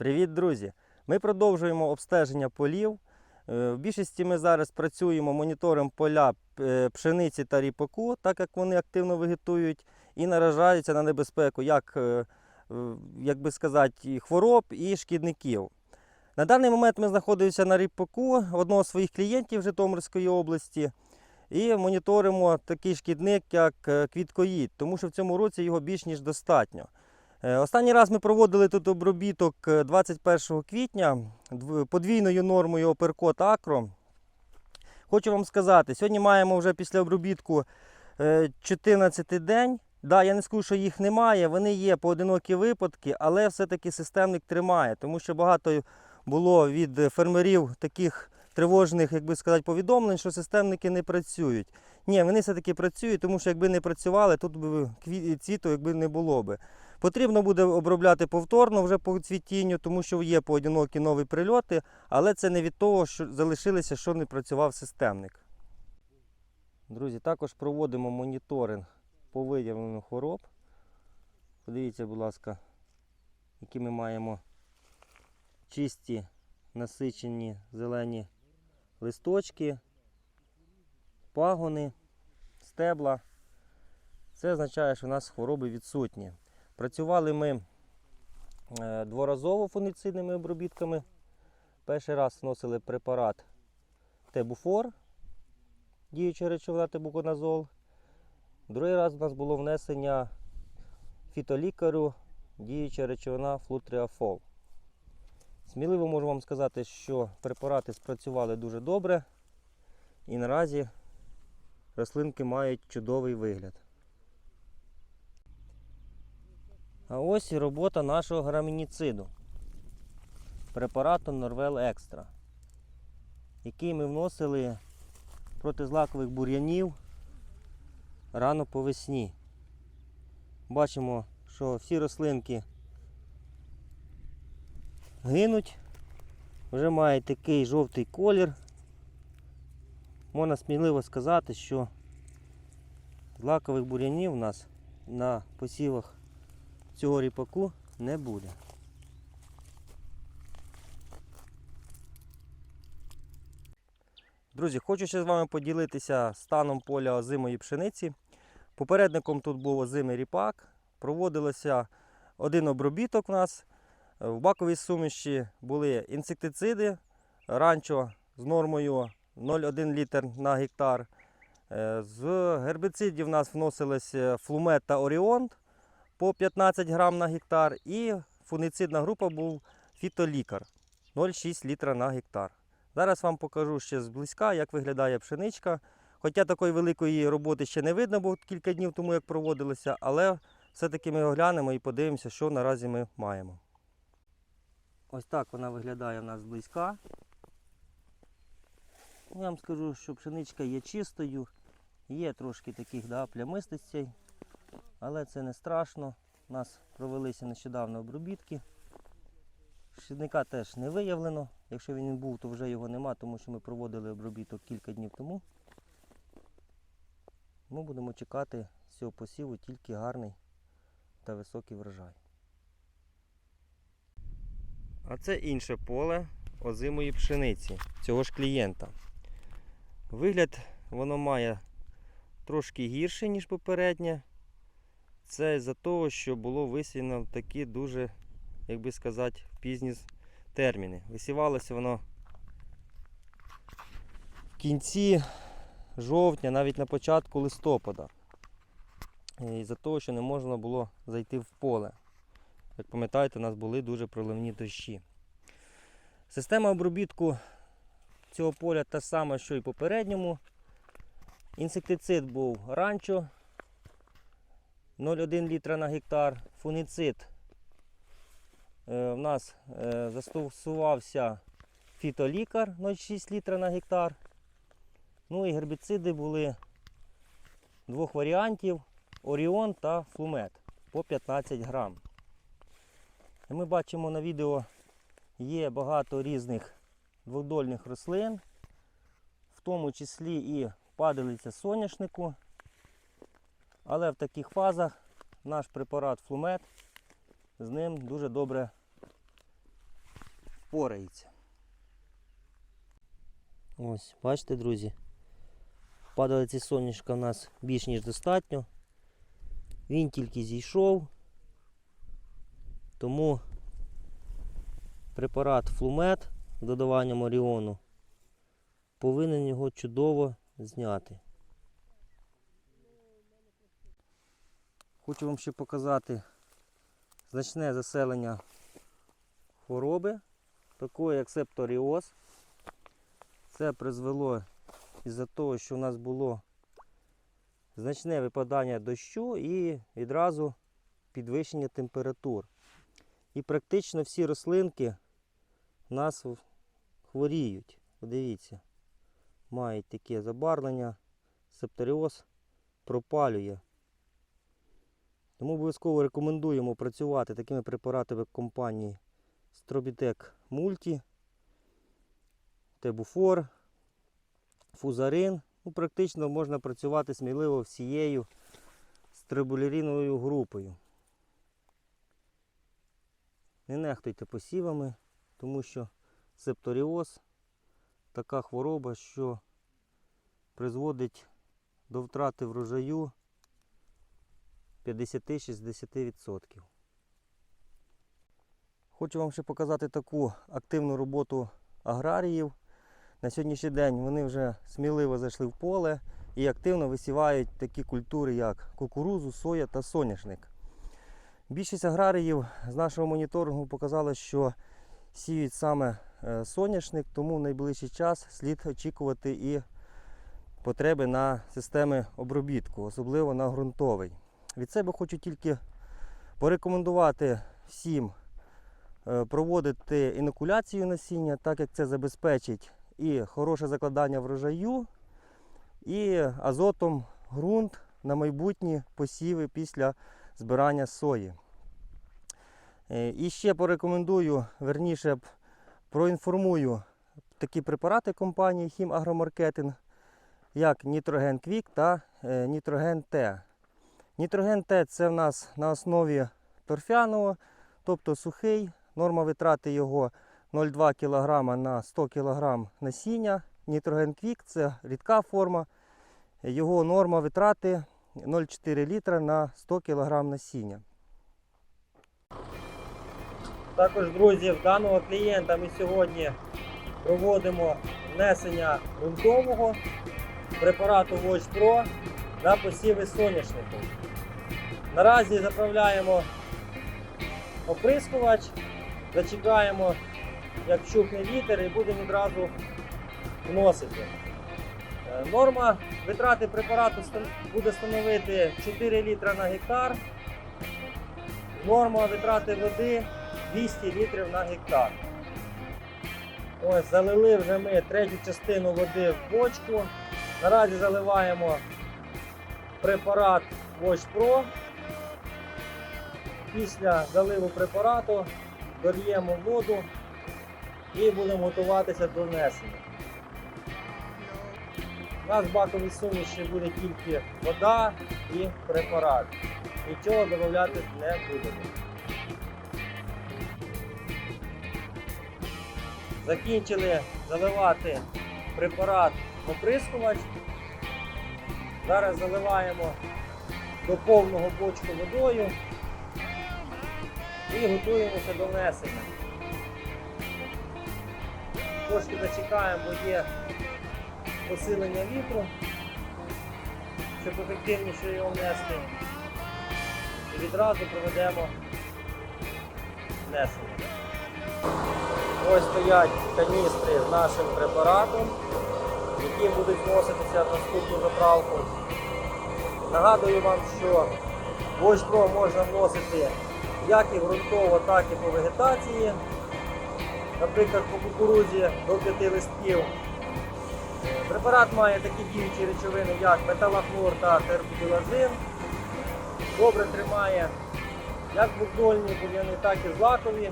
Привіт, друзі! Ми продовжуємо обстеження полів. Е, В більшості ми зараз працюємо монітором поля е, пшениці та ріпаку, так як вони активно вегетують і наражаються на небезпеку, як, е, як би сказати, хвороб і шкідників. На даний момент ми знаходимося на ріпаку одного з своїх клієнтів Житомирської області. І моніторимо такий шкідник, як квіткоїд, тому що в цьому році його більш ніж достатньо. Е, Останній раз ми проводили тут обробіток е, 21 квітня подвійною нормою Оперкот Акро. Хочу вам сказати, сьогодні маємо вже після обробітку е, 14 день. Да, я не скажу, що їх немає, вони є поодинокі випадки, але все-таки системник тримає, тому що багато було від фермерів таких тривожних, як би сказати, повідомлень, що системники не працюють. Ні, вони все-таки працюють, тому що якби не працювали, тут би цвіту якби не було би. Потрібно буде обробляти повторно вже по цвітінню, тому що є поодинокі нові прильоти, але це не від того, що залишилося, що не працював системник. Друзі, також проводимо моніторинг по виявленню хвороб. Подивіться, будь ласка, які ми маємо чисті, насичені зелені листочки, пагони, стебла. Це означає, що у нас хвороби відсутні. Працювали ми е, дворазово фунгіцидними обробітками. Перший раз вносили препарат Тебуфор, діюча речовина тебуконазол. Другий раз у нас було внесення фітолікарю, діюча речовина флутріафол. Сміливо можу вам сказати, що препарати спрацювали дуже добре і наразі рослинки мають чудовий вигляд. А ось і робота нашого грамініциду. Препарату Норвел Екстра, який ми вносили проти злакових бур'янів рано по весні. Бачимо, що всі рослинки гинуть, вже мають такий жовтий колір. Можна сміливо сказати, що злакових бур'янів у нас на посівах цього ріпаку не буде. Друзі, хочу ще з вами поділитися станом поля озимої пшениці. Попередником тут був озимий ріпак. Проводилося один обробіток у нас. В баковій суміші були інсектициди ранчо з нормою 0,1 літр на гектар. Е, З гербіцидів у нас вносилися флумет та оріонт по 15 грам на гектар. І фунгіцидна група був фітолікар 0,6 літра на гектар. Зараз вам покажу ще зблизька, як виглядає пшеничка. Хоча такої великої роботи ще не видно, бо кілька днів тому як проводилося, але все-таки ми оглянемо і подивимося, що наразі ми маємо. Ось так вона виглядає в нас зблизька. Я вам скажу, що пшеничка є чистою, є трошки таких да, плямистостей, але це не страшно. У нас провелися нещодавно обробітки. Шкідника теж не виявлено. Якщо він був, то вже його нема, тому що ми проводили обробіток кілька днів тому. Ми будемо чекати з цього посіву тільки гарний та високий врожай. А це інше поле озимої пшениці цього ж клієнта. Вигляд воно має трошки гірше, ніж попереднє. Це з-за того, що було висіяно в такі дуже, як би сказати, пізні терміни. Висівалося воно в кінці жовтня, навіть на початку листопада. І за того, що не можна було зайти в поле. Як пам'ятаєте, у нас були дуже проливні дощі. Система обробітку цього поля та сама, що і попередньому. Інсектицид був ранчо 0,1 літра на гектар. Фунгіцид е, в нас е, застосувався фітолікар 0,6 літра на гектар. Ну і гербіциди були двох варіантів Оріон та Флумет по 15 грам. Ми бачимо на відео є багато різних дводольних рослин, в тому числі і падалиця соняшнику. Але в таких фазах наш препарат Флумет з ним дуже добре впорається. Ось, бачите, друзі. Падалиці соняшка в нас більш ніж достатньо. Він тільки зійшов. Тому препарат флумет з додаванням оріону повинен його чудово зняти. Хочу вам ще показати значне заселення хвороби, такої як септоріоз. Це призвело із-за того, що у нас було значне випадання дощу і відразу підвищення температур. І практично всі рослинки у нас хворіють. Подивіться, мають таке забарвлення, септоріоз пропалює. Тому обов'язково рекомендуємо працювати такими препаратами компанії Стробітек Мульті, Тебуфор, Фузарин. Ну, практично можна працювати сміливо всією стрибулеріновою групою. Не нехтуйте посівами, тому що септоріоз така хвороба, що призводить до втрати врожаю 50-60%. Хочу вам ще показати таку активну роботу аграріїв. На сьогоднішній день вони вже сміливо зайшли в поле і активно висівають такі культури, як кукурузу, соя та соняшник. Більшість аграріїв з нашого моніторингу показала, що сіють саме е, соняшник, тому в найближчий час слід очікувати і потреби на системи обробітку, особливо на ґрунтовий. Від себе хочу тільки порекомендувати всім е, проводити інокуляцію насіння, так як це забезпечить і хороше закладання врожаю, і азотом ґрунт на майбутні посіви після збирання сої. Е, І ще порекомендую, верніше проінформую такі препарати компанії Хімагромаркетинг, як Нітроген Квік та е, Нітроген Т. Нітроген Т це в нас на основі торфяного, тобто сухий. Норма витрати його 0,2 кг на 100 кг насіння. Нітроген Квік це рідка форма. Його норма витрати 0,4 літра на 100 кг насіння. Також, друзі, в даного клієнта ми сьогодні проводимо внесення ґрунтового препарату Watch Pro на посіви соняшнику. Наразі заправляємо оприскувач, зачекаємо, як вщухне вітер і будемо відразу вносити. Е, Норма витрати препарату буде становити 4 літра на гектар. Норма витрати води 200 літрів на гектар. Ось залили вже ми третю частину води в бочку. Наразі заливаємо препарат Watch Pro. Після заливу препарату дольємо воду і будемо готуватися до внесення. У нас в баковій суміші буде тільки вода і препарат. Нічого додати не будемо. Закінчили заливати препарат оприскувач. Зараз заливаємо до повного бочку водою і готуємося до внесення. Трошки зачекаємо, бо є посилення вітру, щоб ефективніше його внести. І відразу проведемо внесення. Ось стоять каністри з нашим препаратом, які будуть вноситися в наступну заправку. Нагадую вам, що Watch можна вносити як і ґрунтово, так і по вегетації. Наприклад, по кукурудзі до 5 листків. Препарат має такі діючі речовини, як металахлор та тербутилазин. Добре тримає як бурдольні бур'яни, так і злакові.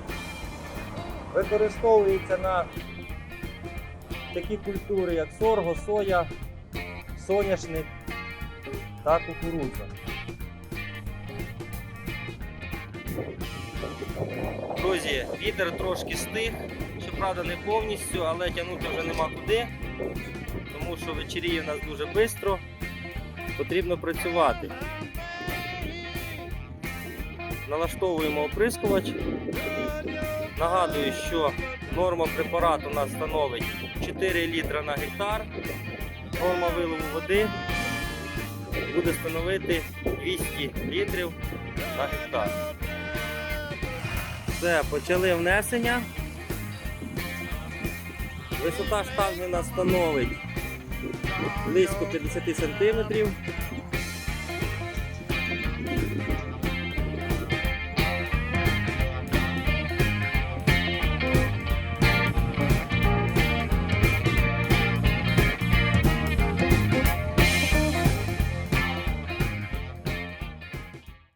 Використовується на такі культури, як сорго, соя, соняшник та кукурудза. Друзі, вітер трошки стих, щоб правда, не повністю, але тягнути вже нема куди, тому що вечеріє в нас дуже швидко. Потрібно працювати. Налаштовуємо оприскувач. Нагадую, що норма препарату у нас становить 4 літра на гектар. Норма виливу води буде становити 200 літрів на гектар. Все, почали внесення. Висота штанги у становить близько 50 см.